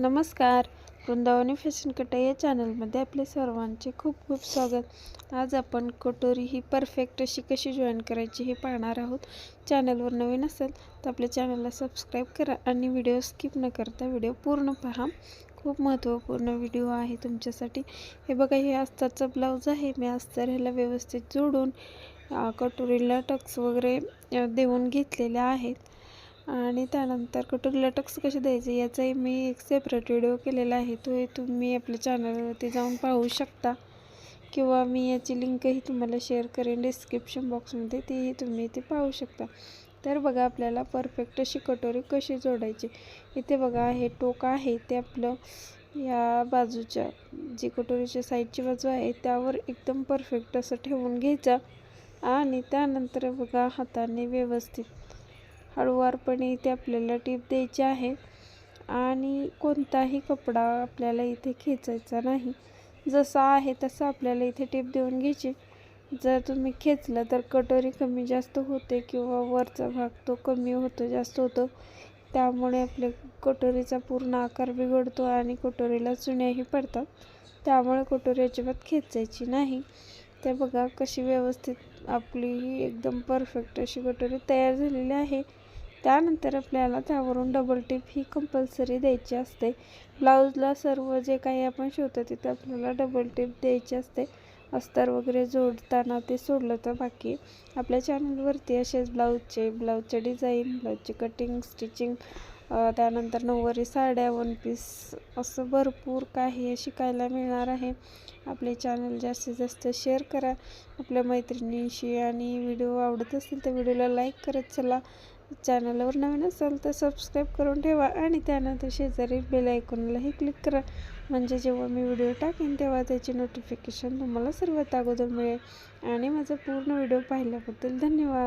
नमस्कार. वृंदावनी फॅशन कटा या चॅनलमध्ये आपले सर्वांचे खूप खूप स्वागत. आज आपण कटोरी ही परफेक्ट अशी कशी जॉईन करायची हे पाहणार आहोत. चॅनलवर नवीन असेल तर आपल्या चॅनलला सबस्क्राईब करा आणि व्हिडिओ स्किप न करता व्हिडिओ पूर्ण पहा. खूप महत्त्वपूर्ण व्हिडिओ आहे तुमच्यासाठी. हे बघा हे अस्तरचं ब्लाऊज आहे. मी अस्तर ह्याला व्यवस्थित जोडून कटोरीला टक्स वगैरे देऊन घेतलेल्या आहेत. आणि त्यानंतर कटोरीला टक्स कसे द्यायचे याचाही मी एक सेपरेट व्हिडिओ केलेला आहे. तो तुम्ही आपल्या चॅनलवरती जाऊन पाहू शकता. किंवा मी याची लिंकही तुम्हाला शेअर करेन डिस्क्रिप्शन बॉक्समध्ये तीही तुम्ही इथे पाहू शकता. तर बघा आपल्याला परफेक्ट अशी कटोरी कशी जोडायची. इथे बघा हे टोक आहे. ते आपलं या बाजूच्या जी कटोरीच्या साईडची बाजू आहे त्यावर एकदम परफेक्ट असं ठेवून घ्यायचं. आणि त्यानंतर बघा हाताने व्यवस्थित हळुवारपणे इथे आपल्याला टीप द्यायची आहे. आणि कोणताही कपडा आपल्याला इथे खेचायचा नाही. जसा आहे तसं आपल्याला इथे टीप देऊन घ्यायची. जर तुम्ही खेचलं तर कटोरी कमी जास्त होते किंवा वरचा भाग तो कमी होतो जास्त होतो. त्यामुळे आपल्या कटोरीचा पूर्ण आकार बिघडतो आणि कटोरीला चुण्याही पडतात. त्यामुळे कटोरी अजिबात खेचायची नाही. ते बघा कशी व्यवस्थित आपली ही एकदम परफेक्ट अशी कटोरी तयार झालेली आहे. त्यानंतर आपल्याला त्यावरून डबल टिप ही कंपल्सरी द्यायची असते. ब्लाऊजला सर्व जे काही आपण शिवतो तिथं आपल्याला डबल टिप द्यायची असते. अस्तर वगैरे जोडताना ते सोडलं तर बाकी. आपल्या चॅनलवरती असेच ब्लाऊजचे ब्लाऊजचे डिझाईन ब्लाऊजचे कटिंग स्टिचिंग त्यानंतर नऊवारी साड्या वन पीस असं भरपूर काही शिकायला मिळणार आहे. आपले चॅनल जास्तीत जास्त शेअर करा. आपल्या मैत्रिणींशी आणि व्हिडिओ आवडत असेल तर व्हिडिओला लाईक करत चला. चॅनलवर नवीन असाल तर सबस्क्राईब करून ठेवा आणि त्यानंतर शेजारी बेल आयकॉनलाही क्लिक करा. म्हणजे जेव्हा मी व्हिडिओ टाकेन तेव्हा त्याची नोटिफिकेशन तुम्हाला सर्वात अगोदर मिळेल. आणि माझा पूर्ण व्हिडिओ पाहिल्याबद्दल धन्यवाद.